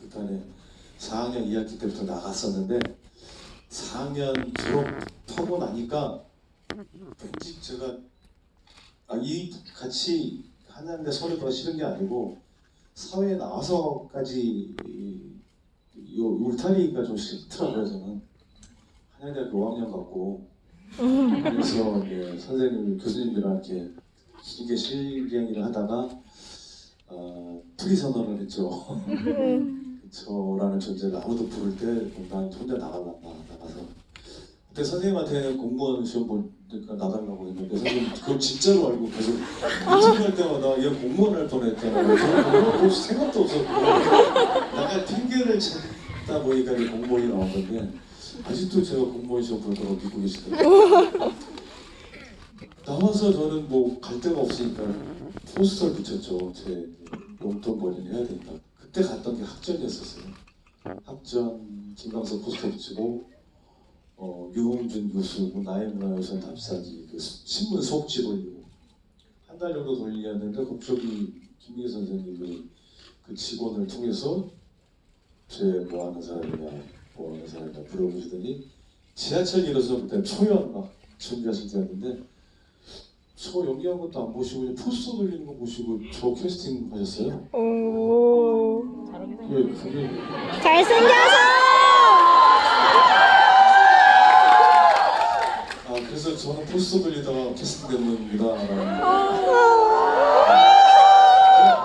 극단에 4학년 2학기 때부터 나갔었는데 4학년 졸업하고 나니까 왠지 제가 아, 이 같이 하는데 서류가 싫은 게 아니고 사회에 나와서까지 이, 이 울타리가 좀 싫더라고요 저는. 한양대학교 5학년 갔고. 그래서 이제 선생님 이렇게 길게 실기행위를 하다가 어, 프리 선언을 했죠. 저라는 존재를 아무도 부를 때 난 혼자 나가라 나, 나가서 그때 선생님한테 공무원 시험 보니까 나가려고 했는데 선생님 그걸 진짜로 알고 계속 인증할 때마다 얘 공무원 할 뻔했잖아요. 저는 볼 생각도 없었고 약간 핑계를 찾다 보니까 공무원이 나온 건데 아직도 제가 공무원 시험 볼 거라고 믿고 계시더라고요. 나와서 저는 뭐 갈 데가 없으니까 포스터를 붙였죠. 제 용돈 벌이는 해야 된다. 그때 갔던 게 학전이었었어요. 학전 김광석 포스터 붙이고 어, 유홍준 교수 뭐 나의 문화유산 답사지 그 신문 속지 돌리고 한 달 정도 돌리겠는데 갑자기 김민희 선생님이 그 직원을 통해서 제 뭐 하는 사람이냐 뭐 하는 사람이냐 물어보시더니 지하철 일어서 그때 초연 막 준비하실 때였는데 저 연기한 것도 안 보시고 포스터 돌리는 거 보시고 저 캐스팅 하셨어요? 오 왜 그게 잘생겨서 아 그래서 저는 포스터 돌리다가 캐스팅 된 겁니다라는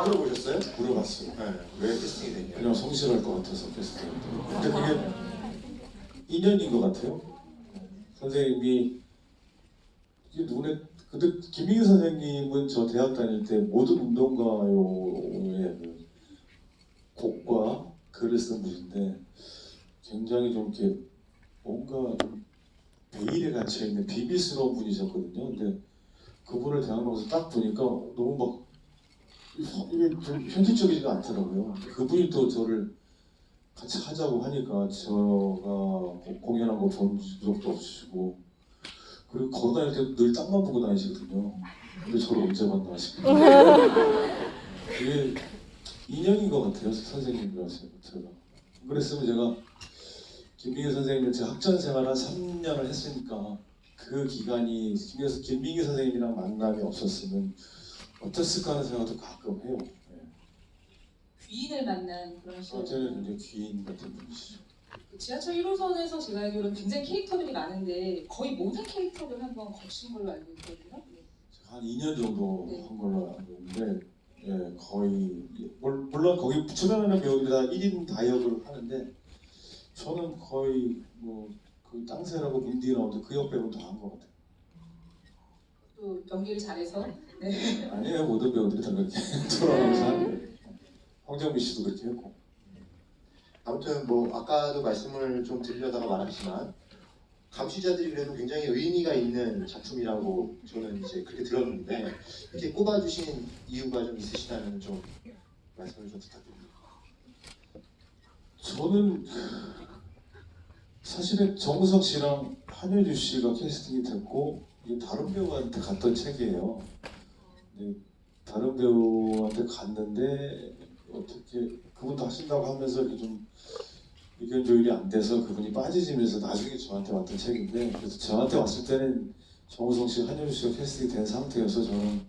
물어보셨어요? 물어봤어요. 네, 왜 캐스팅이 됐냐? 그냥 성실할 것 같아서 캐스팅. 근데 그게 인연인 것 같아요. 선생님이 이게 눈에 근데 김민희 선생님은 저 대학 다닐 때 모든 운동가요의 그 곡과 글을 쓴 분인데 굉장히 좀 이렇게 뭔가 좀 베일에 갇혀 있는 비밀스러운 분이셨거든요. 근데 그분을 대학 나와서 딱 보니까 너무 막 이게 좀 현실적이지가 않더라고요. 그분이 또 저를 같이 하자고 하니까 제가 공연한 거 본 적도 없으시고 그리고 걸어 다닐 때도 늘 땅만 보고 다니시거든요. 근데 저를 언제 만나 싶어요. 이게 인연인 것 같아요, 선생님이랑 제가. 안 그랬으면 제가 김민기 선생님을 제 학전 생활 한 3년을 했으니까 그 기간이 김민기, 김민기 선생님이랑 만남이 없었으면 어땠을까 하는 생각도 가끔 해요. 네. 귀인을 만난 그런 시절. 저는 굉장히 귀인 같은 분이시죠. 지하철 1호선에서 제가 알기로는 굉장히 캐릭터들이 많은데 거의 모든 캐릭터를 한번 거친 걸로 알고 있거든요. 네. 제가 한 2년 정도 네. 한 걸로 알고 있는데 예, 거의 물- 물론 거기 출연하는 배우들이 다 1인 다역을 하는데 저는 거의 뭐그 땅새라고 문디 나오는데 그 옆배우 다한 것 같아요. 또 연기를 잘해서 네. 아니에요 모든 배우들이 다 그렇게 돌아가면서 하는데 황정민 씨도 그렇게 했고 아무튼 뭐 아까도 말씀을 좀 드리려다가 말았지만 감시자들이 그래도 굉장히 의미가 있는 작품이라고 저는 이제 그렇게 들었는데 이렇게 꼽아주신 이유가 좀 있으시다면 좀 말씀을 좀 부탁드립니다. 저는 사실은 정우석 씨랑 한효주 씨가 캐스팅이 됐고 다른 배우한테 갔던 책이에요. 근데 다른 배우한테 갔는데 어떻게 그분 도 하신다고 하면서 이렇게 좀 의견 조율이 안 돼서 그분이 빠지시면서 나중에 저한테 왔던 책인데 그래서 저한테 왔을 때는 정우성 씨, 한효주 씨가 캐스팅이 된 상태여서 저는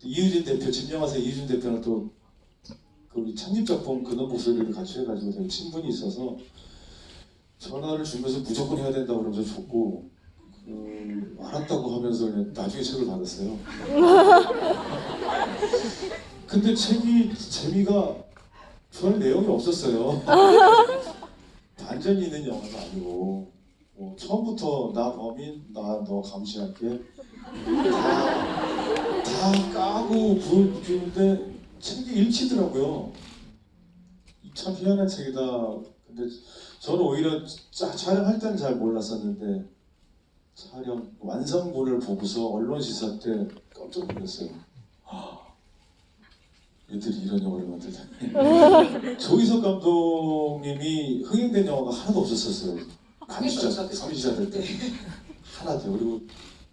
또 이유진 대표, 진영화사 이유진 대표랑 또그 창립 작품 그런 목소리를 같이 해가지고 되게 친분이 있어서 전화를 주면서 무조건 해야 된다고 그러면서 줬고 그 알았다고 하면서 그냥 나중에 책을 받았어요. 근데 책이 재미가 별 내용이 없었어요. 반전이 있는 영화가 아니고 뭐 처음부터 나 범인 나 너 감시할게 다, 다 까고 보여주는데 책이 읽히더라고요. 참 희한한 책이다. 근데 저는 오히려 짜, 촬영할 때는 잘 몰랐었는데 촬영 완성본을 보고서 언론 시사 때 깜짝 놀랐어요. 아, 얘들이 이런 영화를 만들다니. 조희석 감독님이 흥행된 영화가 하나도 없었었어요. 감시자, 그렇죠. 감시자들 때 하나도 그리고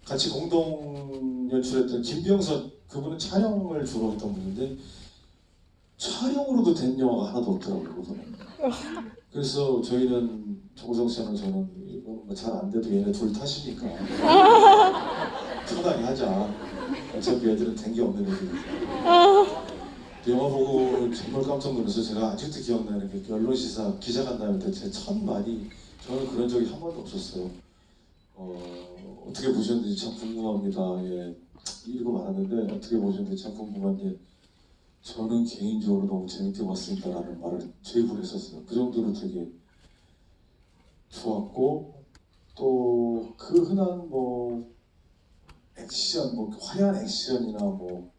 같이 공동 연출했던 김병석 그분은 촬영을 주로 했던 분인데 촬영으로도 된 영화가 하나도 없더라고요. 그래서 저희는 정우성 씨는 저는 이거는 뭐잘 안 돼도 얘네 둘 탓이니까 편하게 하자. 어차피 애들은 된 게 없는 애들이니까. 영화 보고 정말 깜짝 놀라서 제가 아직도 기억나는 게 언론시사 기자간담회 때 제 첫 말이 저는 그런 적이 한 번도 없었어요. 어, 어떻게 보셨는지 참 궁금합니다. 예, 이러고 말았는데 어떻게 보셨는지 참 궁금한데 저는 개인적으로 너무 재밌게 봤습니다라는 말을 제 입으로 했었어요. 그 정도로 되게 좋았고 또 그 흔한 뭐 액션, 뭐 화려한 액션이나 뭐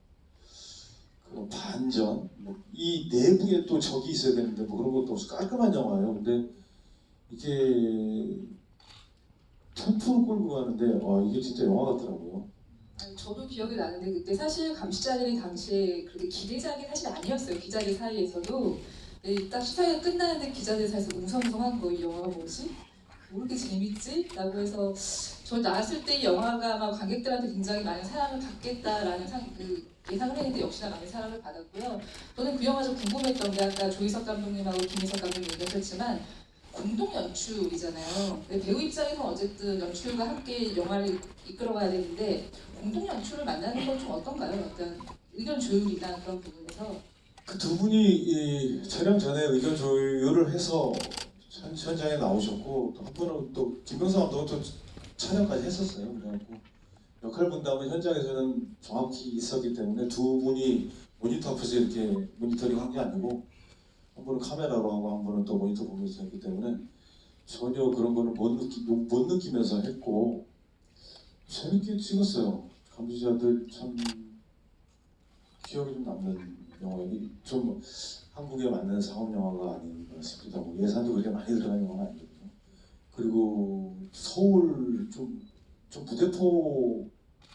그런 반전, 뭐 이 내부에 또 적이 있어야 되는데 뭐 그런 것도 없이 깔끔한 영화예요. 근데 이게 템포를 끌고 가는데 와 이게 진짜 영화 같더라고요. 저도 기억이 나는데 그때 사실 감시자들이 당시에 그렇게 기대작이 사실 아니었어요. 기자들 사이에서도 네, 딱 시사회가 끝나는데 기자들 사이에서 웅성웅성한 거 이 영화가 뭐지? 뭐 이렇게 재밌지? 라고 해서 저 나왔을 때 이 영화가 아마 관객들한테 굉장히 많은 사랑을 받겠다라는 상, 그 예상을 했는데 역시나 많은 사랑을 받았고요. 저는 그 영화 좀 궁금했던 게 아까 조희석 감독님하고 김희석 감독님 얘기하셨지만 공동 연출이잖아요. 배우 입장에서 어쨌든 연출과 함께 영화를 이끌어가야 되는데 공동 연출을 만나는 건 좀 어떤가요? 약간 의견 조율이나 그런 부분에서 그 두 분이 이 촬영 전에 의견 조율을 해서 현- 현장에 나오셨고 또한 분은 또 김병선 감독은 또 촬영까지 했었어요. 그래갖고 역할 분담은 현장에서는 정확히 있었기 때문에 두 분이 모니터 앞에서 이렇게 모니터링 한 게 아니고 한 분은 카메라로 하고 한 분은 또 모니터 보면서 했기 때문에 전혀 그런 거는 못, 느끼, 못 느끼면서 했고 재밌게 찍었어요. 감시자들 참 기억이 좀 남는 영화이 좀 한국에 맞는 상업 영화가 아닌가 싶기도 하고 예산도 그렇게 많이 들어간 영화는 아니거든요. 그리고 서울 좀, 좀 무대포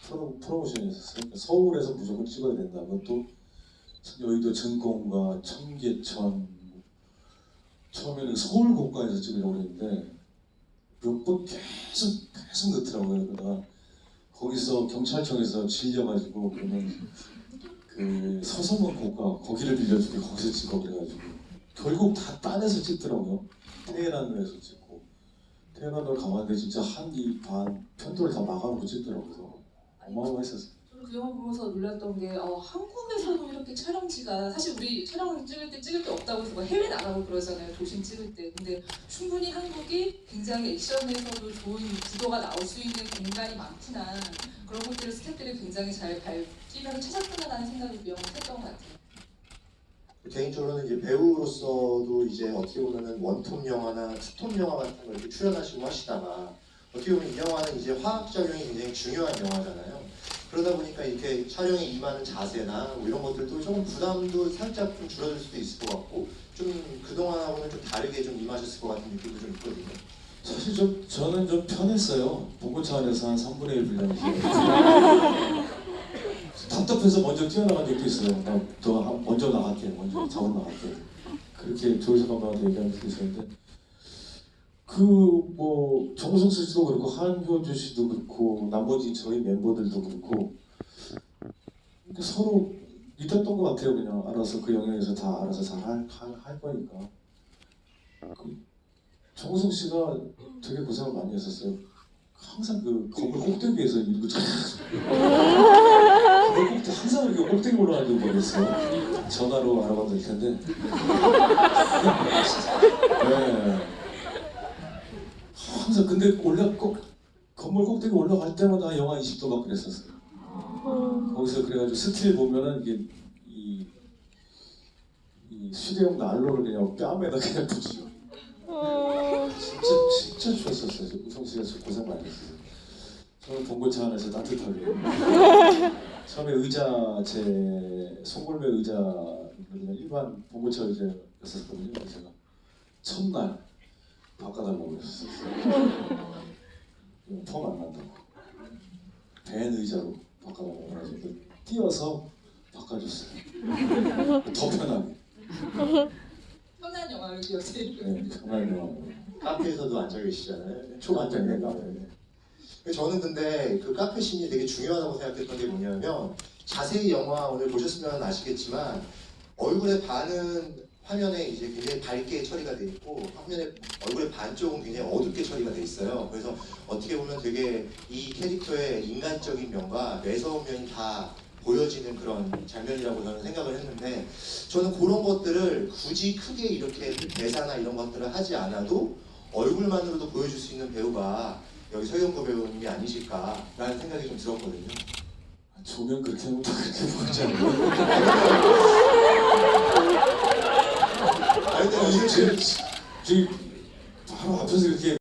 프로, 프로모션이었어요. 그러니까 서울에서 무조건 찍어야 된다. 그것도 여의도 증권과 청계천 처음에는 서울 고가에서 찍으려고 했는데 몇 번 계속 계속 넣더라고요. 그러다가 거기서 경찰청에서 질려가지고 그러면 그 서서문 고가 거기를 빌려주게 거기서 찍어 그래가지고 결국 다 딴에서 찍더라고요. 테헤란에서 찍고 테헤란으로 가봤는데 진짜 한 이 반 편도를 다 막아놓고 찍더라고요. 그래서 어마어마했었어요. 그 영화 보면서 놀랐던 게 어, 한국에서도 이렇게 촬영지가 사실 우리 촬영 찍을 때 찍을 게 없다고 해서 뭐 해외 나가고 그러잖아요 도심 찍을 때 근데 충분히 한국이 굉장히 액션에서도 좋은 구도가 나올 수 있는 공간이 많구나 그런 것들을 스태프들이 굉장히 잘 밟히면서 찾 았구나라는 생각이 그 영화 했던 것 같아요 개인적으로는 이제 배우로서도 이제 어떻게 보면은 원톱 영화나 투톱 영화 같은 거 이렇게 출연하시고 하시다가 어떻게 보면 이 영화는 이제 화학 작용이 굉장히 중요한 영화잖아요. 그러다 보니까 이렇게 촬영에 임하는 자세나 뭐 이런 것들도 조금 부담도 살짝 좀 줄어들 수도 있을 것 같고 좀 그동안하고는 좀 다르게 좀 임하셨을 것 같은 느낌도 좀 있거든요. 사실 좀 저는 좀 편했어요. 봉고차 안에서 한 3분의 1 분량이죠. 답답해서 먼저 뛰어나간 적도 있어요. 나더 먼저 나갈게, 먼저 자원 나갈게. 그렇게 조희석 감독한테 얘기한 적도 있었는데 그 뭐 정우성 씨도 그렇고 한효주 씨도 그렇고 나머지 저희 멤버들도 그렇고 근데 서로 믿었던 것 같아요. 그냥 알아서 그 영역에서 다 알아서 잘할할 거니까. 그 정우성 씨가 되게 고생을 많이 했었어요. 항상 그 건물 꼭대기에서 자건 줄 모르겠어요. 전화로 알아봐도 될 텐데. 네. 항상 근데 올라 꼭 건물 꼭대기 올라갈 때마다 영하 20도 막 그랬었어요. 거기서 그래가지고 스틸 보면은 이게 이, 이 휴대용 난로를 그냥 뺨에다 그냥 붙이고 진짜 진짜 추웠었어요. 우성 씨가 저 고생 많이 했어요. 저는 봉고차 안에서 따뜻하게. 처음에 의자 제 송골매 의자 그냥 일반 봉고차 의자였었거든요. 그래서 제가 첫날 바꿔달라고 그랬었어요. 폼안 난다고. 벤 의자로 바꿔달라고 해가지고 띄어서 바꿔줬어요. 더 편하게. 편한 영화를 기억해 네, 정말요. 카페에서도 앉아 계시잖아요. 있는 카페. 저는 근데 그 카페 심리 되게 중요하다고 생각했던 게 뭐냐면 자세히 영화 오늘 보셨으면 아시겠지만 얼굴의 반은 화면에 이제 굉장히 밝게 처리가 돼 있고 화면에 얼굴의 반 쪽은 굉장히 어둡게 처리가 돼 있어요. 그래서 어떻게 보면 되게 이 캐릭터의 인간적인 면과 매서운 면이 다 보여지는 그런 장면이라고 저는 생각을 했는데 저는 그런 것들을 굳이 크게 이렇게 대사나 이런 것들을 하지 않아도 얼굴만으로도 보여줄 수 있는 배우가 여기 서영구 배우님이 아니실까라는 생각이 좀 들었거든요. 조명 그렇게 하면 다 그렇게 보이지 않아요? 아니 근데 사실 지금, 지금 바로 앞에서 이렇게